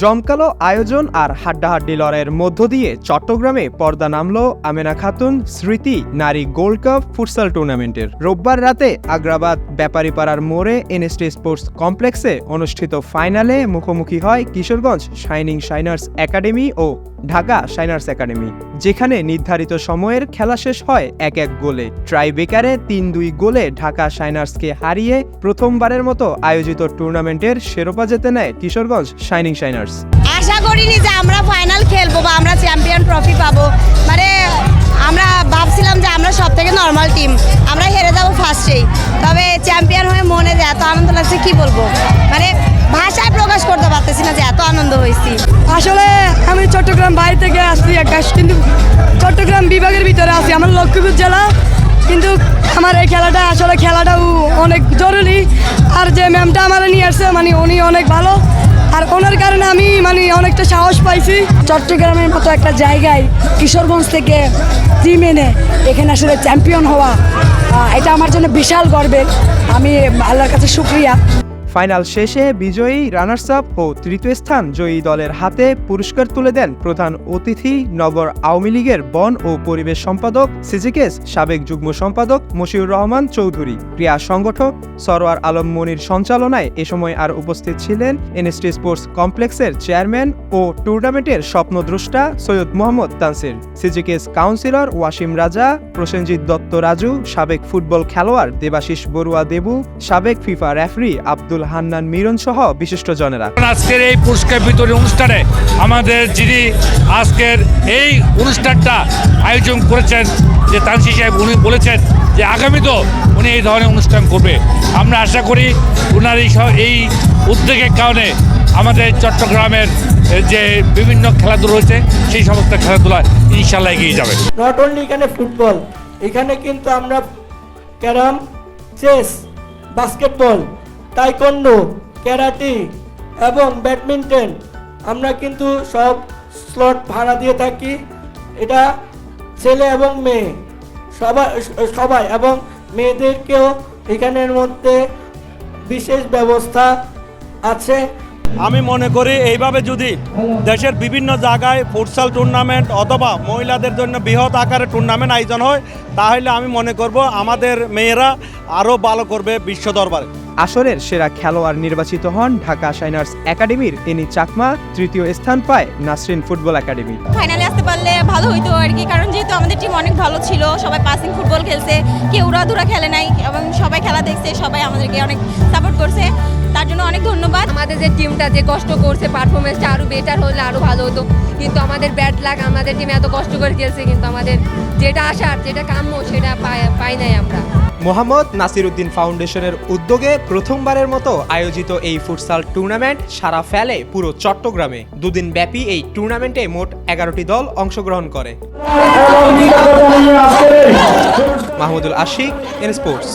জমকালো আয়োজন আর হাড্ডাহাড্ডি লড়াইয়ের মধ্য দিয়ে চট্টগ্রামে পর্দা নামল আমেনা খাতুন, স্মৃতি, নারী গোল্ড কাপ, ফুটসাল টুর্নামেন্টের। রোববার রাতে আগ্রাবাদ ব্যাপারীপাড়ার মোড়ে এনএসটি স্পোর্টস কমপ্লেক্সে অনুষ্ঠিত ফাইনালে মুখোমুখি হয় কিশোরগঞ্জ শাইনিং শাইনার্স একাডেমি ও ঢাকা শাইনার্স একাডেমি, যেখানে নির্ধারিত সময়ের খেলা শেষ হয় এক এক গোলে। ট্রাইবেকারে তিন দুই গোলে ঢাকা শাইনার্সকে হারিয়ে প্রথমবারের মতো আয়োজিত টুর্নামেন্টের শিরোপা জিতে নেয় কিশোরগঞ্জ শাইনিং শাইনার্স। আশা করিনি যে আমরা ফাইনাল খেলব বা আমরা চ্যাম্পিয়ন ট্রফি পাবো। মানে আমরা ভাবছিলাম যে আমরা সব থেকে নর্মাল টিম আমরা হেরে যাব ফার্স্টেই তবে চ্যাম্পিয়ন হয়ে মনে যে এত আনন্দ লাগছে, কি বলব? মানে ভাষায় প্রকাশ করতে পারতেছি না যে এত আনন্দ হয়েছি। আসলে আমি চট্টগ্রাম বাইরে থেকে আসছি একটা কিন্তু চট্টগ্রাম বিভাগের ভিতরে আছি। আমার লক্ষ্মীপুর জেলা, কিন্তু আমার এই খেলাটা, আসলে খেলাটাও অনেক জরুরি। আর যে ম্যামটা আমার নিয়ে আসছে মানে উনি অনেক ভালো। আর ওনার কারণে আমি মানে অনেকটা সাহস পাইছি। চট্টগ্রামের মতো একটা জায়গায় কিশোরগঞ্জ থেকে টিম এনে এখানে আসলে চ্যাম্পিয়ন হওয়া এটা আমার জন্য বিশাল গর্বের। আমি আল্লাহর কাছে শুক্রিয়া। ফাইনাল শেষে বিজয়ী রানার্স আপ ও তৃতীয় স্থান জয়ী দলের হাতে পুরস্কার তুলে দেন প্রধান অতিথি নগর আওয়ামী লীগের বন ও পরিবেশ সম্পাদক, সিজিকেস সাবেক যুগ্ম সম্পাদক মশিউর রহমান চৌধুরী। ক্রীড়া সংগঠক সরোয়ার আলম মনির সঞ্চালনায় এ সময় আর উপস্থিত ছিলেন এনএসটি স্পোর্টস কমপ্লেক্সের চেয়ারম্যান ও টুর্নামেন্টের স্বপ্নদ্রষ্টা সৈয়দ মোহাম্মদ তানসির। সিজিকেস কাউন্সিলর ওয়াসিম রাজা, প্রসেনজিৎ দত্ত রাজু, সাবেক ফুটবল খেলোয়াড় দেবাশিস বড়ুয়া দেবু, সাবেক ফিফা রেফারি আব্দুল হান্নান মিরন সহ বিশিষ্টজনেরা। আজকের এই পুরস্কার বিতরণী অনুষ্ঠানে আমাদের যিনি আজকের এই অনুষ্ঠানটা আয়োজন করেছেন যে তানসি সাহেব উনি বলেছেন যে আগামীতেও উনি এই ধরনের অনুষ্ঠান করবে। আমরা আশা করি ওনার এই এই উদ্যোগের কারণে আমাদের চট্টগ্রামের যে বিভিন্ন খেলাধুলো রয়েছে সেই সমস্ত খেলাধুলা ইনশাল্লাহ এগিয়ে যাবে। নট অনলি এখানে ফুটবল এখানে কিন্তু আমরা carrom chess basketball taekwondo, karate এবং ব্যাডমিন্টন। আমরা কিন্তু সব স্লট ভাড়া দিয়ে থাকি। এটা ছেলে এবং মেয়ে। সবাই সবাই এবং মেয়েদেরকেও এখানের মধ্যে বিশেষ ব্যবস্থা আছে। আমি মনে করি এইভাবে যদি দেশের বিভিন্ন জায়গায় ফুটসাল টুর্নামেন্ট অথবা মহিলাদের জন্য বৃহৎ আকারে টুর্নামেন্ট আয়োজন হয়, তাহলে আমি মনে করব আমাদের মেয়েরা আরও ভালো করবে বিশ্ব দরবারে। আসরের সেরা খেলোয়াড় নির্বাচিত হন ঢাকা শাইনার্স একাডেমির। তিনি চাকমা তৃতীয় স্থান পায় নাসরিন ফুটবল একাডেমি। ফাইনালে আসতে পারলে ভালো হইতো আর কি কারণ যেহেতু আমাদের টিম অনেক ভালো ছিল সবাই পাসিং ফুটবল খেলছে কেউ উড়াধুরা খেলে নাই এবং সবাই খেলা দেখছে সবাই আমাদেরকে অনেক সাপোর্ট করছে। তার জন্য অনেক ধন্যবাদ। আমাদের যে টিমটা যে কষ্ট করছে পারফরমেন্সটা আরও বেটার হলে আরও ভালো হতো। কিন্তু আমাদের ব্যাট লাগ আমাদের টিম এত কষ্ট করে খেলছে কিন্তু আমাদের যেটা আসার যেটা কাম্য সেটা পাই পাই নাই আমরা। মোহাম্মদ নাসিরুদ্দিন ফাউন্ডেশনের উদ্যোগে প্রথমবারের মতো আয়োজিত এই ফুটসাল টুর্নামেন্ট সারা ফেলে পুরো চট্টগ্রামে। দুদিন ব্যাপী এই টুর্নামেন্টে মোট এগারোটি দল অংশগ্রহণ করে। Mahmudul Ashiq N sports